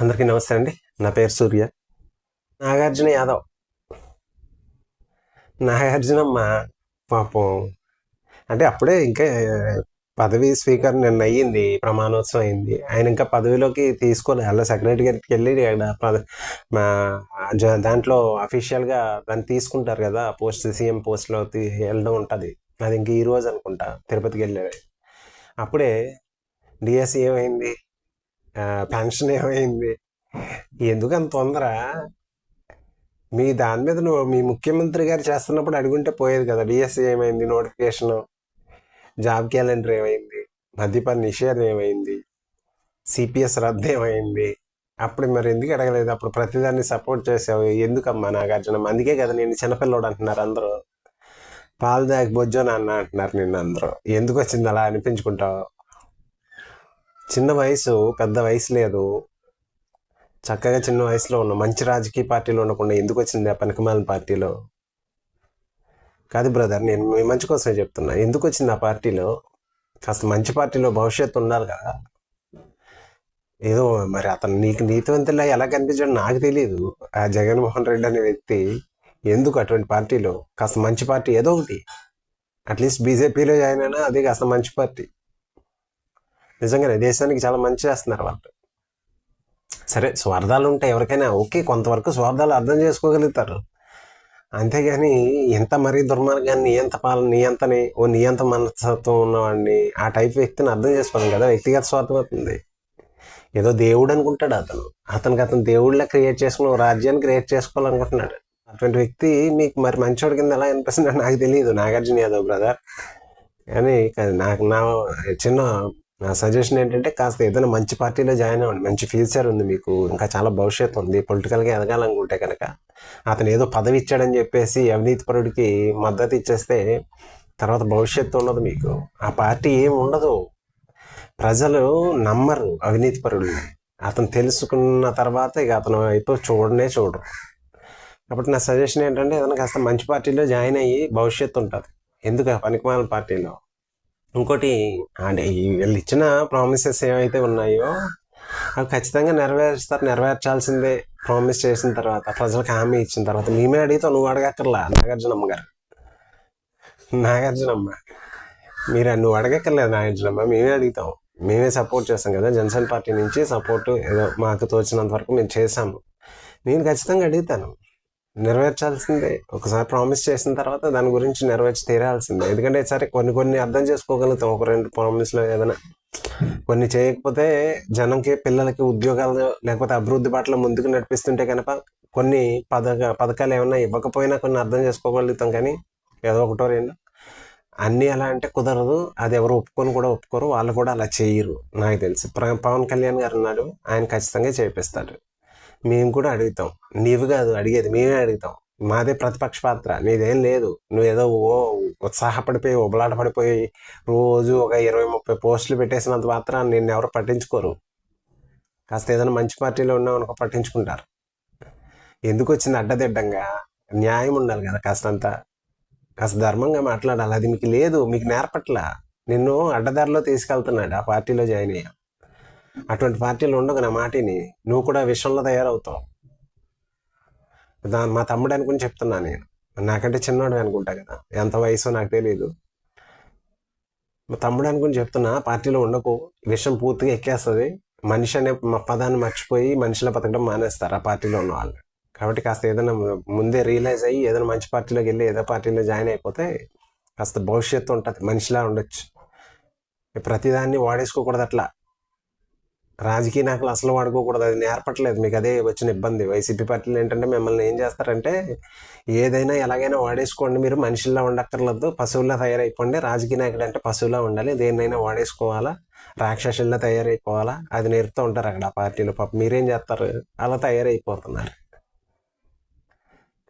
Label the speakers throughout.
Speaker 1: అందరికీ నమస్తే అండి. నా పేరు సూర్య. నాగార్జున యాదవ్. నాగార్జునమ్మ పాపం. అంటే అప్పుడే ఇంకా పదవి స్వీకారం నిన్న అయ్యింది ప్రమాణోత్సవం అయింది ఆయన ఇంకా పదవిలోకి తీసుకోలేదు అలా సెక్రటరీకి వెళ్ళి అక్కడ పద- మా దాంట్లో అఫీషియల్గా దాన్ని తీసుకుంటారు కదా పోస్ట్ సీఎం పోస్ట్లో వెళ్ళడం ఉంటుంది. అది ఇంక ఈరోజు అనుకుంటా తిరుపతికి వెళ్ళేది. అప్పుడే డిఎస్సి ఏమైంది? పెన్షన్ ఏమైంది? ఎందుకు అంత తొందర? మీ దాని మీద నువ్వు మీ ముఖ్యమంత్రి గారు చేస్తున్నప్పుడు అడుగుంటే పోయేది కదా డిఎస్సి ఏమైంది నోటిఫికేషన్? జాబ్ క్యాలెండర్ ఏమైంది? మద్యపాన నిషేధం ఏమైంది? సిపిఎస్ రద్దు ఏమైంది? అప్పుడు మరి ఎందుకు అడగలేదు? అప్పుడు ప్రతిదాన్ని సపోర్ట్ చేసావు. ఎందుకమ్మా నాగార్జున? అందుకే కదా నేను చిన్నపిల్లోడు అంటున్నారు అందరూ. పాలు దాకి బొజ్జో నాన్న అంటున్నారు నిన్ను అందరూ. ఎందుకు వచ్చింది అలా అనిపించుకుంటావు? చిన్న వయసు పెద్ద వయసు లేదు. చక్కగా చిన్న వయసులో ఉన్న. మంచి రాజకీయ పార్టీలో ఉండకుండా ఎందుకు వచ్చింది ఆ పనికిమాలిన పార్టీలో? కాదు బ్రదర్ నేను మీ మంచి కోసమే చెప్తున్నా. ఎందుకు వచ్చింది ఆ పార్టీలో? కాస్త మంచి పార్టీలో భవిష్యత్తు ఉండాలి కదా. ఏదో మరి అతను నీకు నీతివంతులా ఎలా కనిపించాడో నాకు తెలియదు ఆ జగన్మోహన్ రెడ్డి అనే వ్యక్తి ఎందుకు అటువంటి పార్టీలో? కాస్త మంచి పార్టీ ఏదో ఒకటి. అట్లీస్ట్ బీజేపీలో జాయిన్ అయినా అది కాస్త మంచి పార్టీ. నిజంగానే దేశానికి చాలా మంచి చేస్తున్నారు వాళ్ళు. సరే స్వార్థాలు ఉంటాయి ఎవరికైనా ఓకే కొంతవరకు స్వార్థాలు అర్థం చేసుకోగలుగుతారు. అంతేగాని ఎంత మరీ దుర్మార్గాన్ని నియంత పాలన నియంతని ఓ నియంత మనస్తత్వం ఉన్నవాడిని ఆ టైప్ వ్యక్తిని అర్థం చేసుకోవాలి కదా వ్యక్తిగత స్వార్థం అవుతుంది. ఏదో దేవుడు అనుకుంటాడు అతను. అతనికి అతను దేవుళ్ళ క్రియేట్ చేసుకుని రాజ్యాన్ని క్రియేట్ చేసుకోవాలనుకుంటున్నాడు. అటువంటి వ్యక్తి మీకు మరి మంచోడి కింద ఎలా అనిపిస్తుందో నాకు తెలియదు నాగార్జున యాదవ్ బ్రదర్. కానీ కాదు, నాకు నా చిన్న నా సజెషన్ ఏంటంటే కాస్త ఏదైనా మంచి పార్టీలో జాయిన్ అవ్వండి. మంచి ఫ్యూచర్ ఉంది మీకు. ఇంకా చాలా భవిష్యత్తు ఉంది. పొలిటికల్గా ఎదగాలనుకుంటే కనుక అతను ఏదో పదవి ఇచ్చాడని చెప్పేసి అవినీతిపరుడికి మద్దతు ఇచ్చేస్తే తర్వాత భవిష్యత్తు ఉండదు మీకు. ఆ పార్టీ ఏం ఉండదు. ప్రజలు నమ్మరు అవినీతిపరుడు అతను తెలుసుకున్న తర్వాత ఇక అతను అయితే చూడనే చూడరు. కాబట్టి నా సజెషన్ ఏంటంటే ఏదైనా కాస్త మంచి పార్టీలో జాయిన్ అయ్యి భవిష్యత్తు ఉంటుంది. ఎందుకు పనికిమాల పార్టీలో? ఇంకోటి అంటే వీళ్ళు ఇచ్చిన ప్రామిసెస్ ఏవైతే ఉన్నాయో అవి ఖచ్చితంగా నెరవేరుస్తారు నెరవేర్చాల్సిందే ప్రామిస్ చేసిన తర్వాత ప్రజలకు హామీ ఇచ్చిన తర్వాత. మేమే అడిగితే నువ్వు అడగక్కర్లా నాగార్జునమ్మ గారు. నాగార్జునమ్మ మీరు నువ్వు అడగక్కర్లేదు నాగార్జునమ్మ మేమే అడుగుతాం. మేమే సపోర్ట్ చేస్తాం కదా జనసేన పార్టీ నుంచి సపోర్ట్ ఏదో మాకు తోచినంత వరకు మేము చేసాము నేను ఖచ్చితంగా అడుగుతాను. నెరవేర్చాల్సిందే. ఒకసారి ప్రామిస్ చేసిన తర్వాత దాని గురించి నెరవేర్చి తీరాల్సిందే. ఎందుకంటే సరే కొన్ని కొన్ని అర్థం చేసుకోగలుగుతాం. ఒక రెండు ప్రామిస్లో ఏదైనా. కొన్ని చేయకపోతే జనంకి పిల్లలకి ఉద్యోగాలు లేకపోతే అభివృద్ధి బాటలో ముందుకు నడిపిస్తుంటే కనుక కొన్ని పథక పథకాలు ఏమైనా ఇవ్వకపోయినా కొన్ని అర్థం చేసుకోగలుగుతాం కానీ ఏదో ఒకటో రెండు. అన్నీ ఎలా అంటే కుదరదు. అది ఎవరు ఒప్పుకొని కూడా ఒప్పుకోరు. వాళ్ళు కూడా అలా చేయరు. నాకు తెలిసి. పవన్ కళ్యాణ్ గారు ఉన్నాడు. ఆయన ఖచ్చితంగా చేపిస్తాడు. మేము కూడా అడుగుతాం. నీవు కాదు అడిగేది మేమే అడుగుతాం. మాదే ప్రతిపక్ష పాత్ర. నీదేం లేదు. నువ్వు ఏదో ఓ ఉత్సాహపడిపోయి ఉబలాట పడిపోయి రోజు ఒక ఇరవై ముప్పై పోస్టులు పెట్టేసినంత మాత్రం నిన్ను ఎవరు పట్టించుకోరు. కాస్త ఏదైనా మంచి పార్టీలో ఉన్నావు అనుకో పట్టించుకుంటారు. ఎందుకు వచ్చింది అడ్డదిడ్డంగా? న్యాయం ఉండాలి కదా కాస్తంత. కాస్త ధర్మంగా మాట్లాడాలి. అది మీకు లేదు. మీకు నేర్పట్ల. నిన్ను అడ్డదారిలో తీసుకెళ్తున్నాడు ఆ పార్టీలో జాయిన్ అయ్యా. అటువంటి పార్టీలు ఉండవు నా మాటిని. నువ్వు కూడా విషయంలో తయారవుతావు. దాని మా తమ్ముడు అనుకుని చెప్తున్నా నేను. నాకంటే చిన్నవాడు అనుకుంటా కదా. ఎంత వయసు నాకు తెలియదు మా తమ్ముడు అనుకుని చెప్తున్నా పార్టీలో ఉండకు. విషయం పూర్తిగా ఎక్కేస్తుంది. మనిషి అనే పదాన్ని మర్చిపోయి మనిషిలో బతకడం మానేస్తారు ఆ పార్టీలో ఉన్న వాళ్ళు. కాబట్టి కాస్త ఏదైనా ముందే రియలైజ్ అయ్యి ఏదైనా మంచి పార్టీలోకి వెళ్ళి ఏదో పార్టీలో జాయిన్ అయిపోతే కాస్త భవిష్యత్తు ఉంటుంది. మనిషిలా ఉండొచ్చు. ప్రతిదాన్ని వాడేసుకోకూడదు అట్లా. రాజకీయ నాయకులు అసలు వాడుకోకూడదు. అది నేర్పట్లేదు. మీకు అదే వచ్చిన ఇబ్బంది. వైసీపీ పార్టీలు ఏంటంటే మిమ్మల్ని ఏం చేస్తారంటే ఏదైనా ఎలాగైనా వాడేసుకోండి మీరు. మనుషుల్లా ఉండక్కర్లేదు. పశువుల్లా తయారైపోండి. రాజకీయ నాయకుడు అంటే పశువులా ఉండాలి. దేన్నైనా వాడేసుకోవాలా. రాక్షసుల్లా తయారైపోవాలా. అది నేర్పుతూ ఉంటారు అక్కడ ఆ పార్టీలో. పాప మీరేం చేస్తారు? అలా తయారైపోతున్నారు.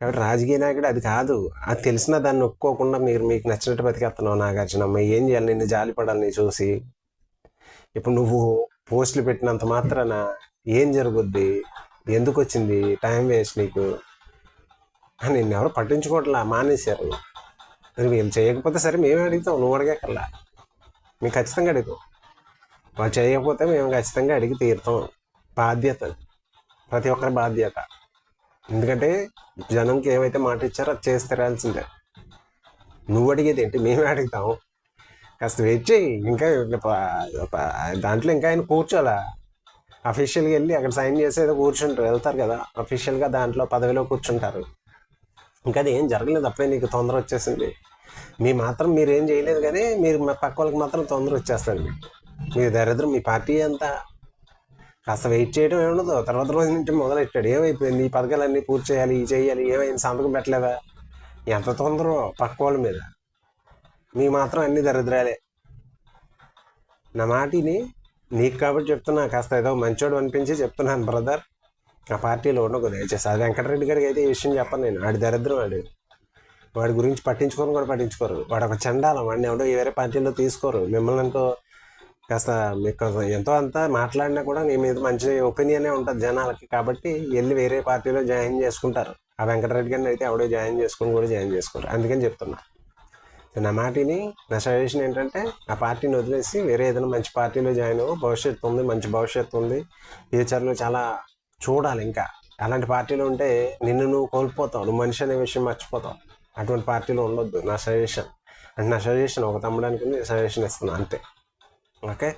Speaker 1: కాబట్టి రాజకీయ నాయకుడు అది కాదు. అది తెలిసినా దాన్ని ఒప్పుకోకుండా మీరు మీకు నచ్చినట్టు బతికేస్తున్నావు నాగార్జునమ్మ. ఏం చేయాలి? నిన్ను జాలి పడాలి నీ చూసి. ఇప్పుడు నువ్వు పోస్టులు పెట్టినంత మాత్రాన ఏం జరుగుద్ది? ఎందుకు వచ్చింది టైం వేస్ట్ నీకు? అని నిన్ను ఎవరు పట్టించుకోవట్లా మానేశారు. వీళ్ళు చేయకపోతే సరే మేమే అడుగుతాం నువ్వు అడగకల్లా మేము ఖచ్చితంగా అడుగు వాళ్ళు చేయకపోతే మేము ఖచ్చితంగా అడిగి తీరుతాం. బాధ్యత. ప్రతి ఒక్కరి బాధ్యత. ఎందుకంటే జనంకి ఏమైతే మాట ఇచ్చారో అది చేసి తెరాల్సిందే. నువ్వు అడిగేది ఏంటి? మేమే అడుగుతాం. కాస్త వెయిట్ చేయి ఇంకా దాంట్లో ఇంకా ఆయన కూర్చోాలా. అఫీషియల్గా వెళ్ళి అక్కడ సైన్ చేసి ఏదో కూర్చుంటారు. వెళ్తారు కదా. అఫీషియల్గా దాంట్లో పదవిలో కూర్చుంటారు. ఇంకా అది ఏం జరగలేదు. అప్పుడే నీకు తొందర వచ్చేసింది. మీ మాత్రం మీరు ఏం చేయలేదు కానీ మీరు మా పక్క వాళ్ళకి మాత్రం తొందర వచ్చేస్తుంది మీ దరిద్రం మీ పార్టీ అంతా. కాస్త వెయిట్ చేయడం ఏముండదు. తర్వాత రోజు నుంచి మొదలెట్టాడు. ఏమైపోయింది? ఈ పథకాలన్నీ పూర్తి చేయాలి ఈ చేయాలి ఏమైంది? సంతకం పెట్టలేదా? ఎంత తొందర పక్క వాళ్ళ మీద. మీ మాత్రం అన్ని దరిద్రాలే. నా మాటిని నీకు కాబట్టి చెప్తున్నా కాస్త ఏదో మంచోడు అనిపించి చెప్తున్నాను బ్రదర్. ఆ పార్టీలో ఉండకు దయచేసి అది వెంకటరెడ్డి గారికి అయితే ఈ విషయం చెప్పను నేను. వాడి దరిద్రం వాడు వాడి గురించి పట్టించుకొని కూడా పట్టించుకోరు. వాడు ఒక చండాలం వాడిని ఎవడో వేరే పార్టీలో తీసుకోరు. మిమ్మల్ని అనుకో కాస్త మీకు ఎంతో అంత మాట్లాడినా కూడా నీ మీద మంచి ఒపీనియనే ఉంటుంది జనాలకి. కాబట్టి వెళ్ళి వేరే పార్టీలో జాయిన్ చేసుకుంటారు. ఆ వెంకటరెడ్డి గారిని అయితే ఎవడో జాయిన్ చేసుకొని కూడా జాయిన్ చేసుకోరు. అందుకని చెప్తున్నా. నా మాటిని నా సజెషన్ ఏంటంటే ఆ పార్టీని వదిలేసి వేరే ఏదైనా మంచి పార్టీలో జాయిన్ అవ్వు భవిష్యత్తు ఉంది మంచి భవిష్యత్తు ఉంది. ఫ్యూచర్లో చాలా చూడాలి ఇంకా. అలాంటి పార్టీలో ఉంటే నిన్ను నువ్వు కోల్పోతావు నువ్వు మనిషి అనే విషయం మర్చిపోతావు. అటువంటి పార్టీలో ఉండొద్దు నా సజెషన్. అంటే నా సజెషన్ ఒక తమ్ముడానికి సజెషన్ ఇస్తున్నాను అంతే. ఓకే?